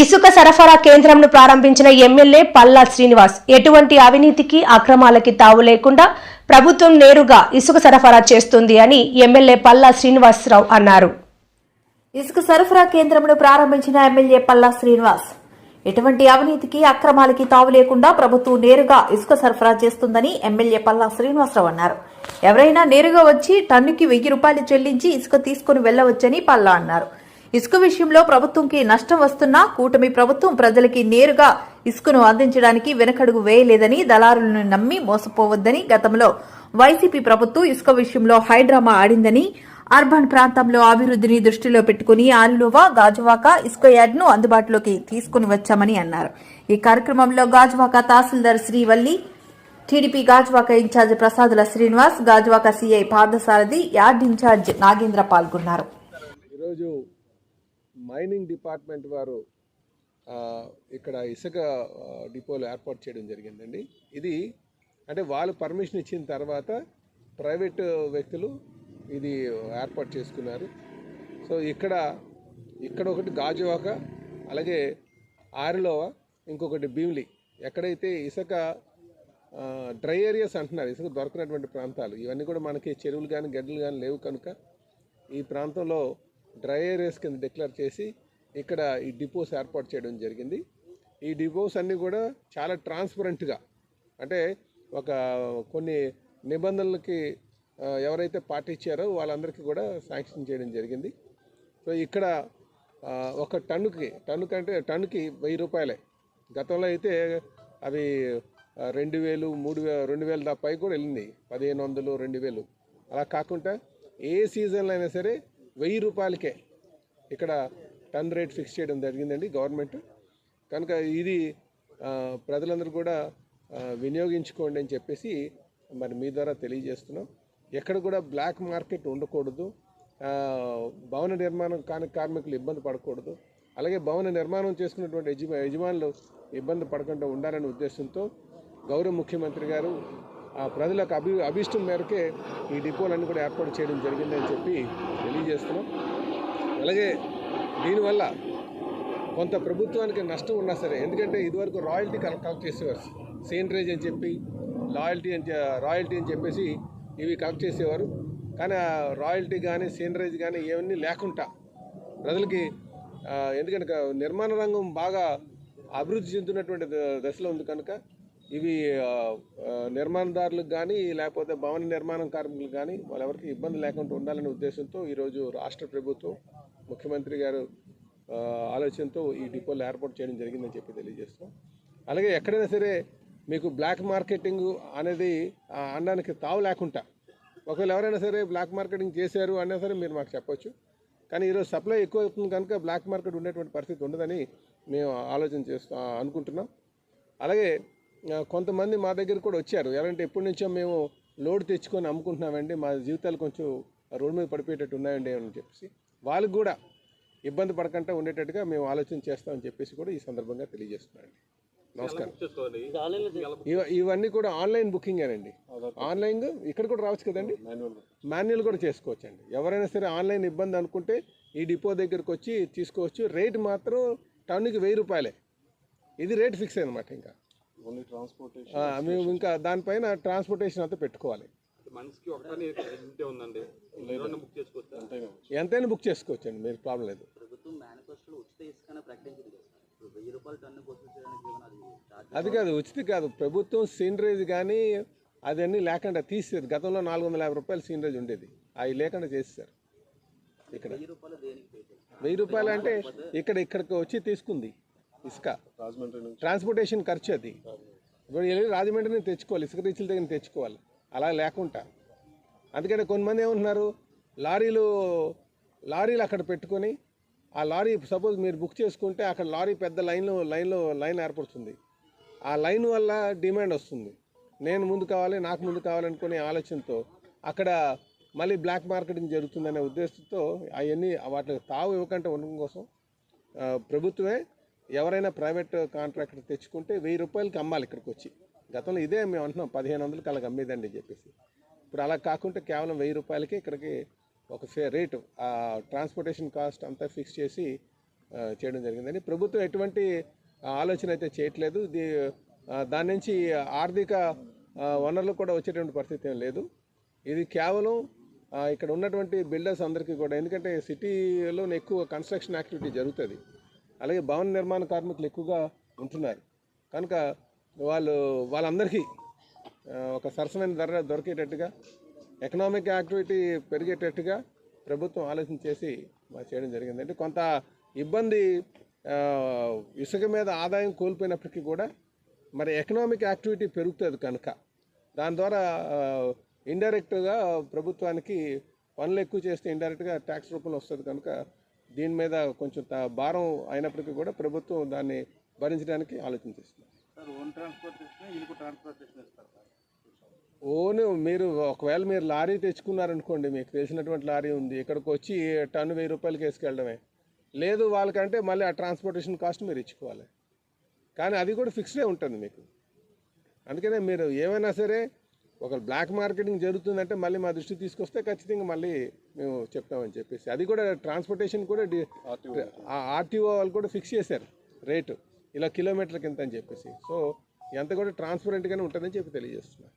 ఇసుక సరఫరా కేంద్రంను ప్రారంభించిన ఎమ్మెల్యే పల్లా శ్రీనివాస్ ఎటువంటి అవినీతికి అక్రమాలకి తావు లేకుండా ప్రభుత్వం నేరుగా ఇసుక సరఫరా చేస్తుంది అని ఎమ్మెల్యే పల్లా శ్రీనివాసరావు అన్నారు. ఇసుక సరఫరా కేంద్రమును ప్రారంభించిన ఎమ్మెల్యే పల్లా శ్రీనివాస్ ఎటువంటి అవినీతికి అక్రమాలకి తావు లేకుండా ప్రభుత్వం నేరుగా ఇసుక సరఫరా చేస్తుందని ఎమ్మెల్యే పల్లా శ్రీనివాసరావు అన్నారు. ఎవరైనా నేరుగా వచ్చి టన్నుకి వెయ్యి రూపాయలు చెల్లించి ఇసుక తీసుకుని వెళ్ళవచ్చని పల్లా అన్నారు. ఇసుక విషయంలో ప్రభుత్వంకి నష్టం వస్తున్నా కూటమి ప్రభుత్వం ప్రజలకి నేరుగా ఇసుకను అందించడానికి వెనకడుగు వేయలేదని దళారులను నమ్మి మోసపోవద్దని గతంలో వైసీపీ ప్రభుత్వం ఇసుక విషయంలో హైడ్రామా ఆడిందని అర్బన్ ప్రాంతంలో అభివృద్ధిని దృష్టిలో పెట్టుకుని ఆలులోవా గాజువాక ఇసుక యార్డ్ను అందుబాటులోకి తీసుకుని వచ్చామని అన్నారు. ఈ కార్యక్రమంలో గాజువాక తహసీల్దార్ Srivalli TDP Gajuwaka incharge Prasadula Srinivas Gajuwaka CI Parthasarathi yard incharge Nagendra పాల్గొన్నారు. ఈరోజు మైనింగ్ డిపార్ట్మెంట్ వారు ఇక్కడ ఇసుక డిపోలు ఏర్పాటు చేయడం జరిగిందండి. ఇది అంటే వాళ్ళు పర్మిషన్ ఇచ్చిన తర్వాత ప్రైవేట్ వ్యక్తులు ఇది ఏర్పాటు చేసుకున్నారు. సో ఇక్కడ ఇక్కడ ఒకటి గాజువాక అలాగే ఆరిలోవ ఇంకొకటి భీమిలి. ఎక్కడైతే ఇసుక డ్రై ఏరియాస్ అంటున్నారు ఇసుక దొరకనటువంటి ప్రాంతాలు ఇవన్నీ కూడా మనకి చెరువులు కానీ గడ్డలు కానీ లేవు కనుక ఈ ప్రాంతంలో డ్రై ఏరియాస్ కింద డిక్లేర్ చేసి ఇక్కడ ఈ డిపోస్ ఏర్పాటు చేయడం జరిగింది. ఈ డిపోస్ అన్నీ కూడా చాలా ట్రాన్స్పరెంట్గా అంటే ఒక కొన్ని నిబంధనలకి ఎవరైతే పాటించారో వాళ్ళందరికీ కూడా శాంక్షన్ చేయడం జరిగింది. సో ఇక్కడ ఒక టన్నుకి టన్నుకి అంటే టన్నుకి వెయ్యి రూపాయలే. గతంలో అయితే అవి రెండు వేలు మూడు వే రెండు వేల దాపై కూడా వెళ్ళింది. పదిహేను వందలు రెండు వేలు. అలా కాకుండా ఏ సీజన్లో అయినా సరే వెయ్యి రూపాయలకే ఇక్కడ టన్ రేట్ ఫిక్స్ చేయడం జరిగిందండి గవర్నమెంట్. కనుక ఇది ప్రజలందరూ కూడా వినియోగించుకోండి అని చెప్పేసి మరి మీ ద్వారా తెలియజేస్తున్నాం. ఎక్కడ కూడా బ్లాక్ మార్కెట్ ఉండకూడదు. భవన నిర్మాణం కాని కార్మికులు ఇబ్బంది పడకూడదు. అలాగే భవన నిర్మాణం చేసుకున్నటువంటి యజమా యజమానులు ఇబ్బంది పడకుండా ఉండాలనే ఉద్దేశంతో గౌరవ ముఖ్యమంత్రి గారు ప్రజలకు అభి అభిష్టం మేరకే ఈ డిపోలన్నీ కూడా ఏర్పాటు చేయడం జరిగిందని చెప్పి తెలియజేస్తున్నాం. అలాగే దీనివల్ల కొంత ప్రభుత్వానికి నష్టం ఉన్నా సరే ఎందుకంటే ఇదివరకు రాయల్టీ కలెక్ట్ కలెక్ట్ చేసేవారు. సీనరేజ్ అని చెప్పి లాయల్టీ అని రాయల్టీ అని చెప్పేసి ఇవి కలెక్ట్ చేసేవారు. కానీ రాయల్టీ కానీ సీనరేజ్ కానీ ఇవన్నీ లేకుండా ప్రజలకి ఎందుకంటే నిర్మాణ రంగం బాగా అభివృద్ధి చెందుతున్నటువంటి ద- దశలో ఉంది కనుక ఇవి నిర్మాణదారులకు కానీ లేకపోతే భవన నిర్మాణం కార్మికులకు కానీ వాళ్ళెవరికి ఇబ్బంది లేకుండా ఉండాలనే ఉద్దేశంతో ఈరోజు రాష్ట్ర ప్రభుత్వం ముఖ్యమంత్రి గారు ఆలోచనతో ఈ డిపోలు ఏర్పాటు చేయడం జరిగిందని చెప్పి తెలియజేస్తాం అలాగే ఎక్కడైనా సరే మీకు బ్లాక్ మార్కెటింగ్ అనేది అనడానికి తావు లేకుండా ఒకవేళ ఎవరైనా సరే బ్లాక్ మార్కెటింగ్ చేశారు అన్నా సరే మీరు మాకు చెప్పొచ్చు. కానీ ఈరోజు సప్లై ఎక్కువ అవుతుంది కనుక బ్లాక్ మార్కెట్ ఉండేటువంటి పరిస్థితి ఉండదని మేము ఆలోచన చేస్తూ అనుకుంటున్నాం. అలాగే కొంతమంది మా దగ్గర కూడా వచ్చారు. ఎలాంటి ఎప్పటి నుంచో మేము లోడ్ తెచ్చుకొని అమ్ముకుంటున్నామండి. మా జీవితాలు కొంచెం రోడ్డు మీద పడిపోయేటట్టు ఉన్నాయండి అని చెప్పేసి వాళ్ళకి కూడా ఇబ్బంది పడకుండా ఉండేటట్టుగా మేము ఆలోచన చేస్తామని చెప్పేసి కూడా ఈ సందర్భంగా తెలియజేస్తున్నానండి. నమస్కారం. ఇవ ఇవన్నీ కూడా ఆన్లైన్ బుకింగేనండి. ఆన్లైన్ ఇక్కడ కూడా రావచ్చు కదండి? మాన్యువల్ కూడా చేసుకోవచ్చండి. ఎవరైనా సరే ఆన్లైన్ ఇబ్బంది అనుకుంటే ఈ డిపో దగ్గరకు వచ్చి తీసుకోవచ్చు. రేట్ మాత్రం టన్నుకి వెయ్యి రూపాయలే. ఇది రేట్ ఫిక్స్ అనమాట ఇంకా. మేము ఇంకా దానిపైన ట్రాన్స్పోర్టేషన్ అంతా పెట్టుకోవాలి. ఎంతైనా బుక్ చేసుకోవచ్చండి మీరు ప్రాబ్లం లేదు. అది కాదు ఉచిత కాదు. ప్రభుత్వం సీనరేజ్ కానీ అదన్నీ లేకుండా తీసేది. గతంలో నాలుగు వందల యాభై రూపాయలు సీనరేజ్ ఉండేది. అవి లేకుండా చేసేసారు ఇక్కడ వెయ్యి రూపాయలు అంటే ఇక్కడ ఇక్కడికి వచ్చి తీసుకుంది. ఇసుక. ట్రాన్స్పోర్టేషన్ ఖర్చు అది. ఇప్పుడు వెళ్ళి రాజమండ్రి నుంచి తెచ్చుకోవాలి ఇసుక రీచ్ల దగ్గర తెచ్చుకోవాలి. అలా లేకుండా. అందుకని కొంతమంది ఏమంటున్నారు లారీలు లారీలు అక్కడ పెట్టుకొని ఆ లారీ సపోజ్ మీరు బుక్ చేసుకుంటే అక్కడ లారీ పెద్ద లైన్లో లైన్లో లైన్ ఏర్పడుతుంది. ఆ లైన్ వల్ల డిమాండ్ వస్తుంది. నేను ముందు కావాలి నాకు ముందు కావాలనుకునే ఆలోచనతో అక్కడ మళ్ళీ బ్లాక్ మార్కెటింగ్ జరుగుతుందనే ఉద్దేశంతో అవన్నీ వాటికి తావు ఇవ్వకుండా ఉండడం కోసం ప్రభుత్వమే ఎవరైనా ప్రైవేట్ కాంట్రాక్టర్ తెచ్చుకుంటే వెయ్యి రూపాయలకి అమ్మాలి ఇక్కడికి వచ్చి గతంలో ఇదే మేము అంటున్నాం పదిహేను వందలకి అలాగ అమ్మేదండి చెప్పేసి. ఇప్పుడు అలా కాకుండా కేవలం వెయ్యి రూపాయలకి ఇక్కడికి ఒక ఫే రేటు ట్రాన్స్పోర్టేషన్ కాస్ట్ అంతా ఫిక్స్ చేసి చేయడం జరిగిందని ప్రభుత్వం ఎటువంటి ఆలోచన అయితే చేయట్లేదు. ఇది దాని నుంచి ఆర్థిక వనరులు కూడా వచ్చేటువంటి పరిస్థితి ఏం లేదు. ఇది కేవలం ఇక్కడ ఉన్నటువంటి బిల్డర్స్ అందరికీ కూడా ఎందుకంటే సిటీలో ఎక్కువ కన్స్ట్రక్షన్ యాక్టివిటీ జరుగుతుంది. అలాగే భవన నిర్మాణ కార్మికులు ఎక్కువగా ఉంటున్నారు. కనుక వాళ్ళు వాళ్ళందరికీ ఒక సరసమైన ధర దొరికేటట్టుగా ఎకనామిక్ యాక్టివిటీ పెరిగేటట్టుగా ప్రభుత్వం ఆలోచన చేసి చేయడం జరిగింది. అంటే కొంత ఇబ్బంది ఇసుక మీద ఆదాయం కోల్పోయినప్పటికీ కూడా మరి ఎకనామిక్ యాక్టివిటీ పెరుగుతుంది కనుక. దాని ద్వారా ఇండైరెక్ట్గా ప్రభుత్వానికి పనులు ఎక్కువ చేస్తే ఇండైరెక్ట్గా ట్యాక్స్ రూపంలో వస్తుంది కనుక దీని మీద కొంచెం భారం అయినప్పటికీ కూడా ప్రభుత్వం దాన్ని భరించడానికి ఆలోచన చేస్తుంది. ఓన్ మీరు ఒకవేళ మీరు లారీ తెచ్చుకున్నారనుకోండి మీకు తెలిసినటువంటి లారీ ఉంది ఇక్కడికి వచ్చి టన్ను వెయ్యి రూపాయలకి వేసుకెళ్ళడమే. లేదు వాళ్ళకంటే మళ్ళీ ఆ ట్రాన్స్పోర్టేషన్ కాస్ట్ మీరు ఇచ్చుకోవాలి. కానీ అది కూడా ఫిక్స్డే ఉంటుంది మీకు. అందుకనే మీరు ఏమైనా సరే ఒక బ్లాక్ మార్కెటింగ్ జరుగుతుందంటే మళ్ళీ మా దృష్టికి తీసుకొస్తే ఖచ్చితంగా మళ్ళీ మేము చెప్తామని చెప్పేసి. అది కూడా ట్రాన్స్పోర్టేషన్ కూడా ఆర్టీఓ వాళ్ళు కూడా ఫిక్స్ చేశారు రేటు ఇలా కిలోమీటర్కి ఎంత అని చెప్పేసి. సో ఎంత కూడా ట్రాన్స్పరెంట్గానే ఉంటుందని చెప్పి తెలియజేస్తున్నారు